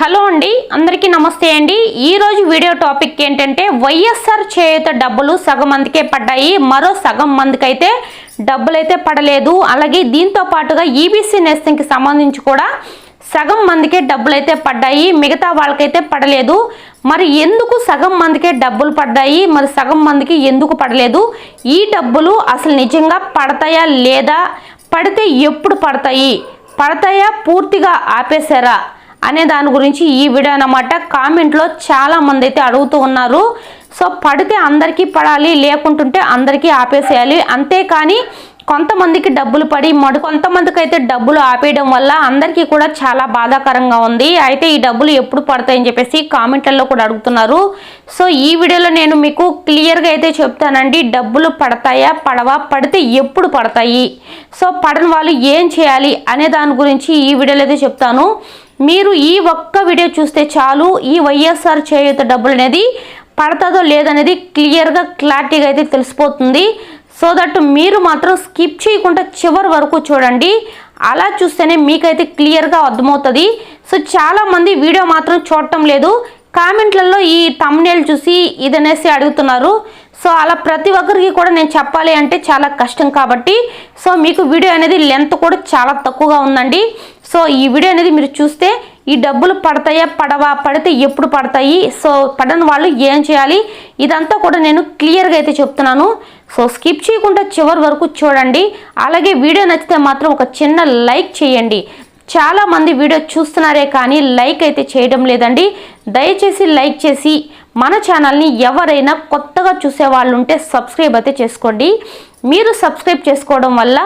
Hello అండి అందరికీ నమస్తే అండి. ఈ రోజు వీడియో టాపిక్ ఏంటంటే వైఎస్ఆర్ చేయుత డబ్బులు సగం మందికే పడ్డాయి మరో సగం మందికైతే డబ్బులు అయితే పడలేదు. అలాగే దీంతో పాటుగా ఈబీసీ నేస్తంకి సంబంధించి కూడా సగం మందికే డబ్బులు అయితే పడ్డాయి మిగతా వాళ్ళకైతే పడలేదు. మరి ఎందుకు సగం మందికే డబ్బులు పడ్డాయి మరి సగం మందికి ఎందుకు పడలేదు? ఈ డబ్బులు అసలు నిజంగా పడతాయా లేదా? పడితే ఎప్పుడు పడతాయి? పడతాయా? పూర్తిగా ఆపేశారా? అనే దాని గురించి ఈ వీడియో అనమాట కామెంట్లో చాలామంది అయితే అడుగుతూ ఉన్నారు. సో పడితే అందరికీ పడాలి లేకుంటుంటే అందరికీ ఆపేసేయాలి. అంతేకాని కొంతమందికి డబ్బులు పడి మడు కొంతమందికి అయితే డబ్బులు ఆపేయడం వల్ల అందరికీ కూడా చాలా బాధాకరంగా ఉంది. అయితే ఈ డబ్బులు ఎప్పుడు పడతాయని చెప్పేసి కామెంట్లలో కూడా అడుగుతున్నారు. సో ఈ వీడియోలో నేను మీకు క్లియర్గా అయితే చెప్తానండి. డబ్బులు పడతాయా పడవా? పడితే ఎప్పుడు పడతాయి? సో పడని వాళ్ళు ఏం చేయాలి అనే దాని గురించి ఈ వీడియోలో అయితే చెప్తాను. మీరు ఈ ఒక్క వీడియో చూస్తే చాలు ఈ వైఎస్ఆర్ చేయూత డబ్బులు అనేది పడతాదో లేదనేది క్లియర్గా క్లారిటీగా అయితే తెలిసిపోతుంది. సో దట్ మీరు మాత్రం స్కిప్ చేయకుండా చివరి వరకు చూడండి. అలా చూస్తేనే మీకైతే క్లియర్గా అర్థమవుతుంది. సో చాలామంది వీడియో మాత్రం చూడటం లేదు. కామెంట్లలో ఈ తమ్నేల్ చూసి ఇదనేసి అడుగుతున్నారు. సో అలా ప్రతి ఒక్కరికి కూడా నేను చెప్పాలి అంటే చాలా కష్టం కాబట్టి సో మీకు వీడియో అనేది లెంత్ కూడా చాలా తక్కువగా ఉందండి. సో ఈ వీడియో అనేది మీరు చూస్తే ఈ డబ్బులు పడతాయా పడవా పడితే ఎప్పుడు పడతాయి సో పడని వాళ్ళు ఏం చేయాలి ఇదంతా కూడా నేను క్లియర్గా అయితే చెప్తున్నాను. సో స్కిప్ చేయకుండా చివరి వరకు చూడండి. అలాగే వీడియో నచ్చితే మాత్రం ఒక చిన్న లైక్ చేయండి. చాలా మంది వీడియో చూస్తున్నారే కానీ లైక్ అయితే చేయడం లేదండి. దయచేసి లైక్ చేసి మన ఛానల్ని ఎవరైనా కొత్తగా చూసే వాళ్ళు ఉంటే సబ్స్క్రైబ్ అయితే చేసుకోండి. మీరు సబ్స్క్రైబ్ చేసుకోవడం వల్ల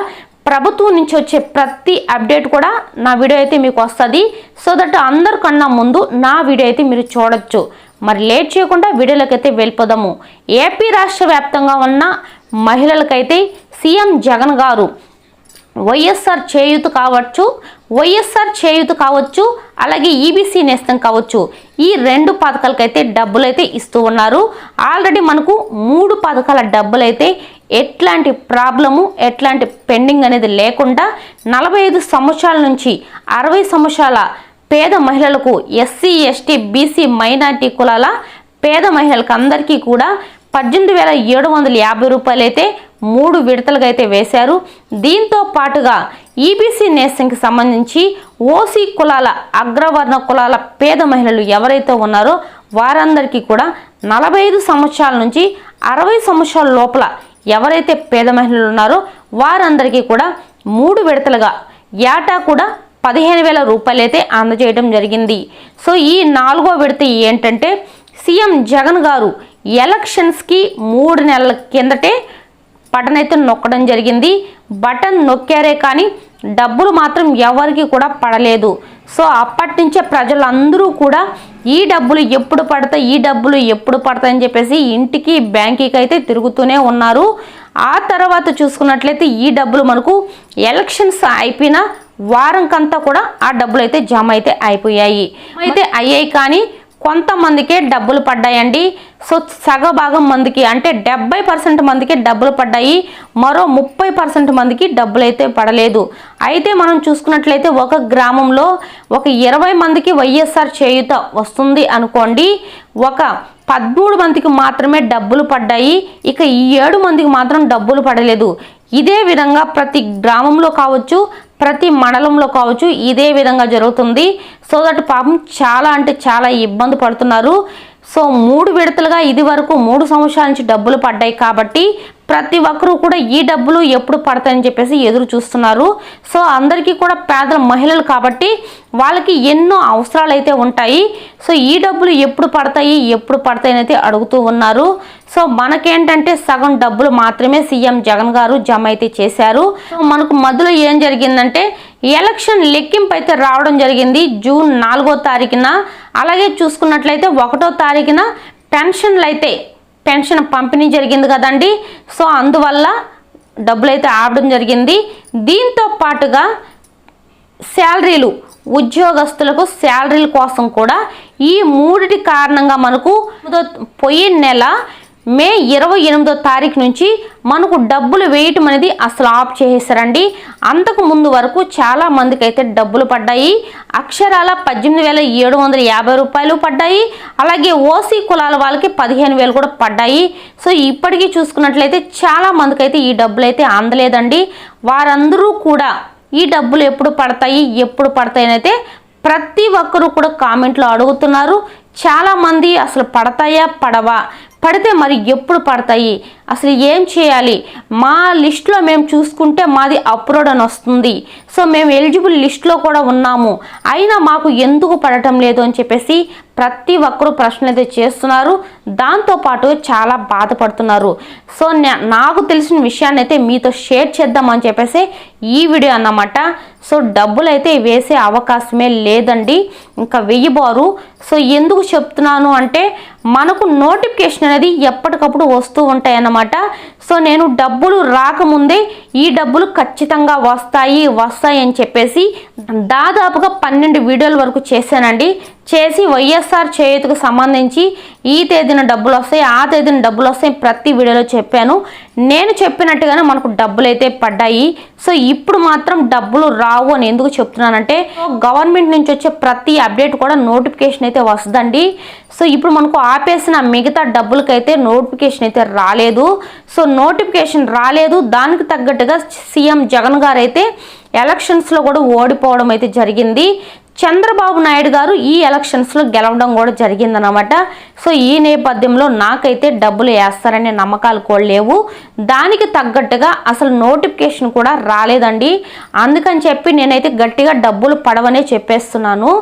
ప్రభుత్వం నుంచి వచ్చే ప్రతి అప్డేట్ కూడా నా వీడియో అయితే మీకు వస్తుంది. సో దట్ అందరికన్నా ముందు నా వీడియో అయితే మీరు చూడొచ్చు. మరి లేట్ చేయకుండా వీడియోలకైతే వెళ్ళిపోదాము. ఏపీ రాష్ట్ర వ్యాప్తంగా ఉన్న మహిళలకైతే సీఎం జగన్ గారు వైఎస్ఆర్ చేయూత కావచ్చు వైఎస్ఆర్ చేయూత కావచ్చు అలాగే ఈబీసీ నేస్తం కావచ్చు. ఈ రెండు పథకాలకైతే డబ్బులు అయితే ఇస్తూ ఉన్నారు. ఆల్రెడీ మనకు మూడు పథకాల డబ్బులు అయితే ఎట్లాంటి ప్రాబ్లము ఎట్లాంటి పెండింగ్ అనేది లేకుండా నలభై ఐదు సంవత్సరాల నుంచి అరవై సంవత్సరాల పేద మహిళలకు ఎస్సీ ఎస్టీ బీసీ మైనార్టీ కులాల పేద మహిళలకు అందరికీ కూడా పద్దెనిమిది వేల ఏడు వందల యాభై రూపాయలు అయితే మూడు విడతలుగా అయితే వేశారు. దీంతో పాటుగా ఈబీసీ నేస్తంకి సంబంధించి ఓసీ కులాల అగ్రవర్ణ కులాల పేద మహిళలు ఎవరైతే ఉన్నారో వారందరికీ కూడా నలభై ఐదు సంవత్సరాల నుంచి అరవై సంవత్సరాల లోపల ఎవరైతే పేద మహిళలు ఉన్నారో వారందరికీ కూడా మూడు విడతలుగా ఏటా కూడా పదిహేను వేల రూపాయలు అయితే అందజేయడం జరిగింది. సో ఈ నాలుగో విడత ఏంటంటే సీఎం జగన్ గారు ఎలక్షన్స్కి మూడు నెలల కిందటే బటన్ అయితే నొక్కడం జరిగింది. బటన్ నొక్కారే కానీ డబ్బులు మాత్రం ఎవరికి కూడా పడలేదు. సో అప్పటి నుంచే ప్రజలందరూ కూడా ఈ డబ్బులు ఎప్పుడు పడతాయి ఈ డబ్బులు ఎప్పుడు పడతాయని చెప్పేసి ఇంటికి బ్యాంకుకి అయితే తిరుగుతూనే ఉన్నారు. ఆ తర్వాత చూసుకున్నట్లయితే ఈ డబ్బులు మనకు ఎలక్షన్స్ అయిపోయిన వారంకంతా కూడా ఆ డబ్బులు అయితే జమ అయితే అయిపోయాయి. అయితే అయ్యాయి కానీ కొంతమందికే డబ్బులు పడ్డాయండి. సో సగభాగం మందికి అంటే డెబ్బై పర్సెంట్ మందికి డబ్బులు పడ్డాయి. మరో ముప్పై పర్సెంట్ మందికి డబ్బులు అయితే పడలేదు. అయితే మనం చూసుకున్నట్లయితే ఒక గ్రామంలో ఒక ఇరవై మందికి వైఎస్ఆర్ చేయుత వస్తుంది అనుకోండి. ఒక పదమూడు మందికి మాత్రమే డబ్బులు పడ్డాయి. ఇక ఈ ఏడు మందికి మాత్రం డబ్బులు పడలేదు. ఇదే విధంగా ప్రతి గ్రామంలో కావచ్చు ప్రతి మండలంలో కావచ్చు ఇదే విధంగా జరుగుతుంది. సో దట్ పాపం చాలా అంటే చాలా ఇబ్బంది పడుతున్నారు. సో మూడు విడతలుగా ఇది వరకు మూడు సంవత్సరాల నుంచి డబ్బులు పడ్డాయి కాబట్టి ప్రతి ఒక్కరూ కూడా ఈ డబ్బులు ఎప్పుడు పడతాయని చెప్పేసి ఎదురు చూస్తున్నారు. సో అందరికీ కూడా పేదల మహిళలు కాబట్టి వాళ్ళకి ఎన్నో అవసరాలు అయితే ఉంటాయి. సో ఈ డబ్బులు ఎప్పుడు పడతాయి ఎప్పుడు పడతాయని అయితే అడుగుతూ ఉన్నారు. సో మనకేంటంటే సగం డబ్బులు మాత్రమే సీఎం జగన్ గారు జమ అయితే చేశారు మనకు మధ్యలో ఏం జరిగిందంటే ఎలక్షన్ లెక్కింపు అయితే రావడం జరిగింది జూన్ నాలుగో తారీఖున. అలాగే చూసుకున్నట్లయితే ఒకటో తారీఖున పెన్షన్లు అయితే పెన్షన్ పంపిణీ జరిగింది కదండి. సో అందువల్ల డబ్బులు అయితే ఆడడం జరిగింది. దీంతో పాటుగా శాలరీలు ఉద్యోగస్తులకు శాలరీల కోసం కూడా ఈ మూడిటి కారణంగా మనకు పోయిన నెల మే ఇరవై ఎనిమిదో తారీఖు నుంచి మనకు డబ్బులు వేయటం అనేది అసలు ఆఫ్ చేసేసారండి అంతకు ముందు వరకు చాలా మందికి అయితే డబ్బులు పడ్డాయి. అక్షరాల పద్దెనిమిది వేల ఏడు వందల యాభై రూపాయలు పడ్డాయి. అలాగే ఓసీ కులాల వాళ్ళకి పదిహేను వేలు కూడా పడ్డాయి. సో ఇప్పటికీ చూసుకున్నట్లయితే చాలా మందికి అయితే ఈ డబ్బులు అయితే అందలేదండి. వారందరూ కూడా ఈ డబ్బులు ఎప్పుడు పడతాయి ఎప్పుడు పడతాయి అయితే ప్రతి ఒక్కరూ కూడా కామెంట్లో అడుగుతున్నారు. చాలామంది అసలు పడతాయా పడవా? పడితే మరి ఎప్పుడు పడతాయి? అసలు ఏం చేయాలి? మా లిస్ట్లో మేము చూసుకుంటే మాది అప్లోడ్ అని వస్తుంది. సో మేము ఎలిజిబుల్ లిస్ట్లో కూడా ఉన్నాము. అయినా మాకు ఎందుకు పడటం లేదు అని చెప్పేసి ప్రతి ఒక్కరూ ప్రశ్నలు అయితే చేస్తున్నారు. దాంతోపాటు చాలా బాధపడుతున్నారు. సో నా- నాకు తెలిసిన విషయాన్ని అయితే మీతో షేర్ చేద్దామని చెప్పేసి ఈ వీడియో అన్నమాట. సో డబ్బులు అయితే వేసే అవకాశమే లేదండి. ఇంకా వెయ్యబారు సో ఎందుకు చెప్తున్నాను అంటే మనకు నోటిఫికేషన్ అనేది ఎప్పటికప్పుడు వస్తూ ఉంటాయి అన్నమాట. సో నేను డబ్బులు రాకముందే ఈ డబ్బులు ఖచ్చితంగా వస్తాయి వస్తాయి అని చెప్పేసి దాదాపుగా పన్నెండు వీడియోల వరకు చేశానండి. చేసి వైఎస్ఆర్ చేయుతకు సంబంధించి ఈ తేదీన డబ్బులు వస్తాయి ఆ తేదీన డబ్బులు వస్తాయి ప్రతి వీడియోలో చెప్పాను. నేను చెప్పినట్టుగానే మనకు డబ్బులు అయితే పడ్డాయి. సో ఇప్పుడు మాత్రం డబ్బులు రావు అని ఎందుకు చెప్తున్నానంటే గవర్నమెంట్ నుంచి వచ్చే ప్రతి అప్డేట్ కూడా నోటిఫికేషన్ అయితే వస్తుందండి. సో ఇప్పుడు మనకు ఆపేసిన మిగతా డబ్బులకైతే నోటిఫికేషన్ అయితే రాలేదు. సో నోటిఫికేషన్ రాలేదు. దానికి తగ్గట్టుగా సీఎం జగన్ గారు అయితే ఎలక్షన్స్లో కూడా ఓడిపోవడం అయితే జరిగింది. చంద్రబాబు నాయుడు గారు ఈ ఎలక్షన్స్లో గెలవడం కూడా జరిగిందనమాట సో ఈ నేపథ్యంలో నాకైతే డబ్బులు వేస్తారనే నమ్మకాలు కూడా లేవు. దానికి తగ్గట్టుగా అసలు నోటిఫికేషన్ కూడా రాలేదండి. అందుకని చెప్పి నేనైతే గట్టిగా డబ్బులు పడవనే చెప్పేస్తున్నాను.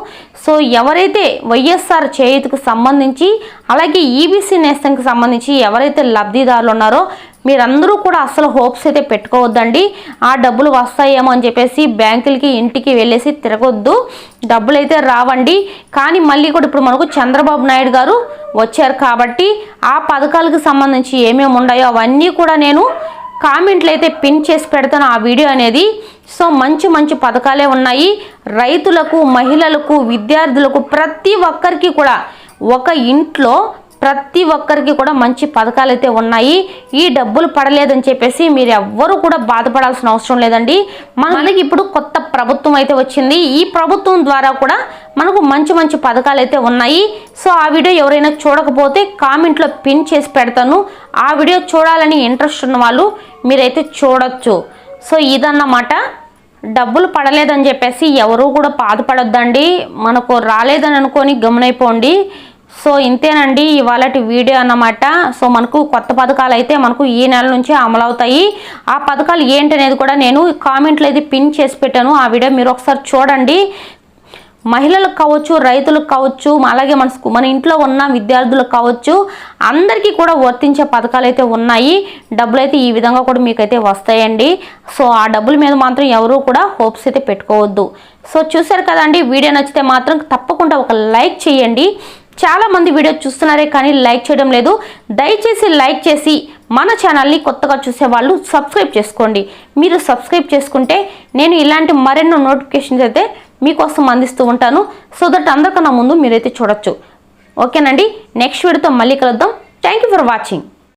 సో ఎవరైతే వైఎస్ఆర్ చేయుతకు సంబంధించి అలాగే ఈబీసీ నేస్తంకి సంబంధించి ఎవరైతే లబ్ధిదారులు ఉన్నారో మీరందరూ కూడా అసలు హోప్స్ అయితే పెట్టుకోవద్దండి. ఆ డబ్బులు వస్తాయేమో అని చెప్పేసి బ్యాంకులకి ఇంటికి వెళ్ళేసి తిరగొద్దు. డబ్బులు అయితే రావండి. కానీ మళ్ళీ కూడా ఇప్పుడు మనకు చంద్రబాబు నాయుడు గారు వచ్చారు కాబట్టి ఆ పథకాలకు సంబంధించి ఏమేమి ఉన్నాయో అవన్నీ కూడా నేను కామెంట్లు అయితే పిన్ చేసి పెడతాను ఆ వీడియో అనేది. సో మంచి మంచి పథకాలే ఉన్నాయి. రైతులకు మహిళలకు విద్యార్థులకు ప్రతి ఒక్కరికి కూడా ఒక ఇంట్లో ప్రతి ఒక్కరికి కూడా మంచి పథకాలు అయితే ఉన్నాయి. ఈ డబ్బులు పడలేదని చెప్పేసి మీరు ఎవ్వరూ కూడా బాధపడాల్సిన అవసరం లేదండి. మనకి ఇప్పుడు కొత్త ప్రభుత్వం అయితే వచ్చింది. ఈ ప్రభుత్వం ద్వారా కూడా మనకు మంచి మంచి పథకాలు అయితే ఉన్నాయి. సో ఆ వీడియో ఎవరైనా చూడకపోతే కామెంట్లో పిన్ చేసి పెడతాను. ఆ వీడియో చూడాలని ఇంట్రెస్ట్ ఉన్న వాళ్ళు మీరైతే చూడొచ్చు. సో ఇదన్నమాట. డబ్బులు పడలేదని చెప్పేసి ఎవరు కూడా బాధపడొద్దండి. మనకు రాలేదని అనుకొని గమనైపోండి. సో ఇంతేనండి ఇవాళ వీడియో అన్నమాట. సో మనకు కొత్త పథకాలు అయితే మనకు ఈ నెల నుంచి అమలవుతాయి. ఆ పథకాలు ఏంటి అనేది కూడా నేను కామెంట్లో అయితే పిన్ చేసి పెట్టాను. ఆ వీడియో మీరు ఒకసారి చూడండి. మహిళలకు కావచ్చు రైతులకు కావచ్చు అలాగే మన స్కూ- మన ఇంట్లో ఉన్న విద్యార్థులకు కావచ్చు అందరికీ కూడా వర్తించే పథకాలు అయితే ఉన్నాయి. డబ్బులు అయితే ఈ విధంగా కూడా మీకైతే వస్తాయండి. సో ఆ డబ్బుల మీద మాత్రం ఎవరు కూడా హోప్స్ అయితే పెట్టుకోవద్దు. సో చూసారు కదండి వీడియో నచ్చితే మాత్రం తప్పకుండా ఒక లైక్ చేయండి. చాలా మంది వీడియో చూస్తున్నారే కానీ లైక్ చేయడం లేదు. దయచేసి లైక్ చేసి మన ఛానల్ని కొత్తగా చూసే వాళ్ళు సబ్స్క్రైబ్ చేసుకోండి. మీరు సబ్స్క్రైబ్ చేసుకుంటే నేను ఇలాంటి మరెన్నో నోటిఫికేషన్స్ అయితే మీకోసం అందిస్తూ ఉంటాను. సో దట్ అందరికన్నా ముందు మీరైతే చూడొచ్చు. ఓకేనండి? నెక్స్ట్ వీడియోతో మళ్ళీ కలుద్దాం. Thank you for watching